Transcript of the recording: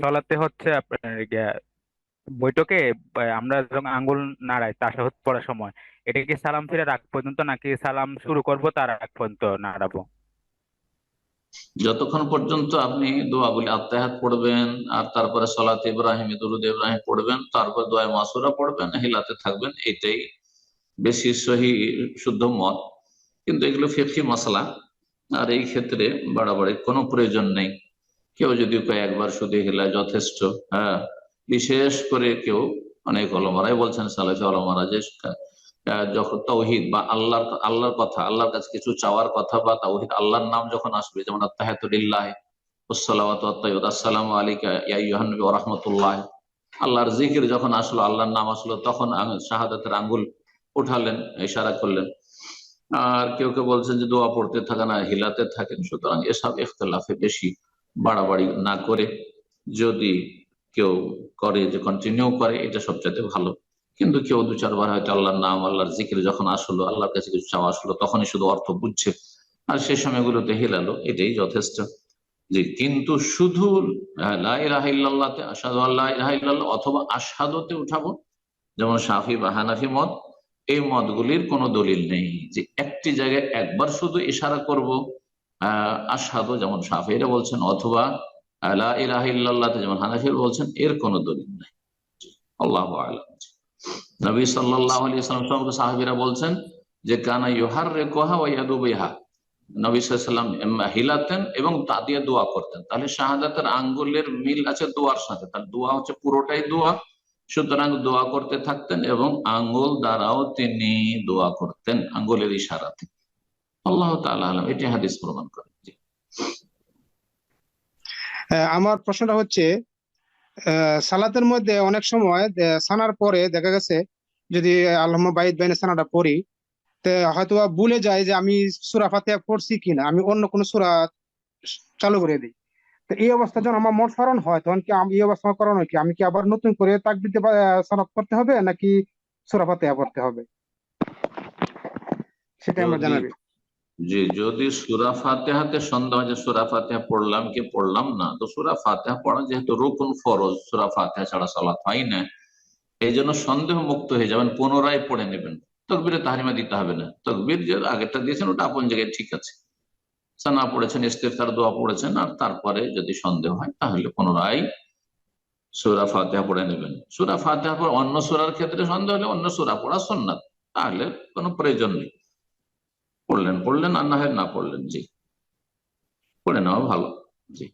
চলাতে হচ্ছে আপনার বৈঠকে আমরা যখন আঙ্গুল নাড়াই তাশাহুদ পড়ার সময়, এটা কি সালাম ফিরে রাখ পর্যন্ত নাকি সালাম শুরু করব, তার আগ পর্যন্ত নাড়াবো? যতক্ষণ পর্যন্ত আপনি দোয়াগুলি আত্মাহাত পড়বেন, আর তারপরে সলাত ইব্রাহিম, দুরুদ ইব্রাহিম পড়বেন, তারপর দোয়া মাসুরা পড়বেন, হিলাতে থাকবেন, এটাই বেশি সহি শুদ্ধ মত। কিন্তু এগুলো ফেকি মশলা, আর এই ক্ষেত্রে বাড়াবাড়ি কোনো প্রয়োজন নেই। কেউ যদি কয়েকবার শুধু হিলা যথেষ্ট হ্যাঁ? বিশেষ করে কেউ অনেক অলমারাই বলছেন, সালাফি অলমারা যে যখন তৌহিদ বা আল্লাহর আল্লাহর কথা, আল্লাহর কাছে কিছু চাওয়ার কথা বা তৌহিদ, আল্লাহর নাম যখন আসবে, যেমন আত্মাহাতুল্লাহ নবী আল্লাহর জিকির যখন আসলো, আল্লাহর নাম আসলো, তখন শাহাদাতের আঙ্গুল উঠালেন, ইশারা করলেন। আর কেউ কেউ বলছেন যে, দোয়া পড়তে থাকে না হিলাতে থাকেন, সুতরাং এসব ইখতলাফে বেশি। বাড়াবাড়ি না করে যদি কেউ করে যে কন্টিনিউ করে, এটা সবচাইতে ভালো। কিন্তু কেউ দু চারবার হয়তো আল্লাহর নাম, আল্লাহর জিকির যখন আসলো, আল্লাহর কাছে কিছু চাওয়া আসলো, তখনই শুধু অর্থ বুঝছে। আর সেই সময়গুলোতে হেলালো, এটাই যথেষ্ট। যে কিন্তু শুধু অথবা আসাদতে উঠাবো, যেমন সাফি বা হানাফি মত, এই মতগুলির কোনো দলিল নেই। যে একটি জায়গায় একবার শুধু ইশারা করব আসাদু যেমন সাফিরা বলছেন অথবা যেমন হানাফির বলছেন, এর কোনো দলিল নেই। আল্লাহ আলম। নবী সাল্লাহ আলী সাল্লাম সাহাবিরা বলছেন যে, কানা ইহার রে কোহা ওয়াদু বিহা। নবী হিলাতেন এবং তা দিয়ে দোয়া করতেন। তাহলে শাহাদাতের আঙ্গুলের মিল আছে দোয়ার সাথে। তাহলে দোয়া হচ্ছে পুরোটাই দোয়া। সুতরাং দোয়া করতে থাকতেন এবং আঙ্গুল দ্বারাও তিনি দোয়া করতেন, আঙ্গুলের ইশারাতে। আল্লাহ আলম এটি হাদিস প্রমাণ করে। আমার প্রশ্নটা হচ্ছে সালাতের মধ্যে অনেক সময় সানার পরে দেখা গেছে যদি আল্লাহ বাইদ বাইনে সানাটা পড়ি হয়তো ভুলে যায় যে আমি সূরা ফাতিহা পড়ছি কিনা আমি অন্য কোনো সুরা চালু করে দিই। তো এই অবস্থা যখন আমার মোট স্মরণ হয় তখন কি আমি এই অবস্থা করানো কি? আমি কি আবার নতুন করে তাকবীর দিয়ে আহ, করতে হবে নাকি সূরা ফাতিহা পড়তে হবে? সেটা আমার জানাবে। জি, যদি সুরা ফাতেহাতে সন্দেহ হয় যে সুরা ফাতেহা পড়লাম কি পড়লাম না? তো সুরা ফাতেহা পড়া যেহেতু রুকুন ফরজ, সুরা ফাতেহা ছাড়া সালাত হয় না এই জন্য সন্দেহ মুক্ত হয়ে যাবেন, পুনরায় পড়ে নেবেন। তকবিরে তাহারিমা দিতে হবে না। তকবির যে আগেরটা দিয়েছেন, ওটা আপন জায়গায় ঠিক আছে। সানা পড়েছেন, ইস্তেফতার, দোয়া পড়েছেন, আর তারপরে যদি সন্দেহ হয়, তাহলে পুনরায় সুরা ফাতেহা পড়ে নেবেন। সুরা ফাতেহা পড়ে অন্য সুরার ক্ষেত্রে সন্দেহ হলে অন্য সুরা পড়া সন্ন্যাত তাহলে কোনো প্রয়োজন নেই। পড়লেন পড়লেন আর না হয় না পড়লেন জি। পড়ে নেওয়া ভালো জি।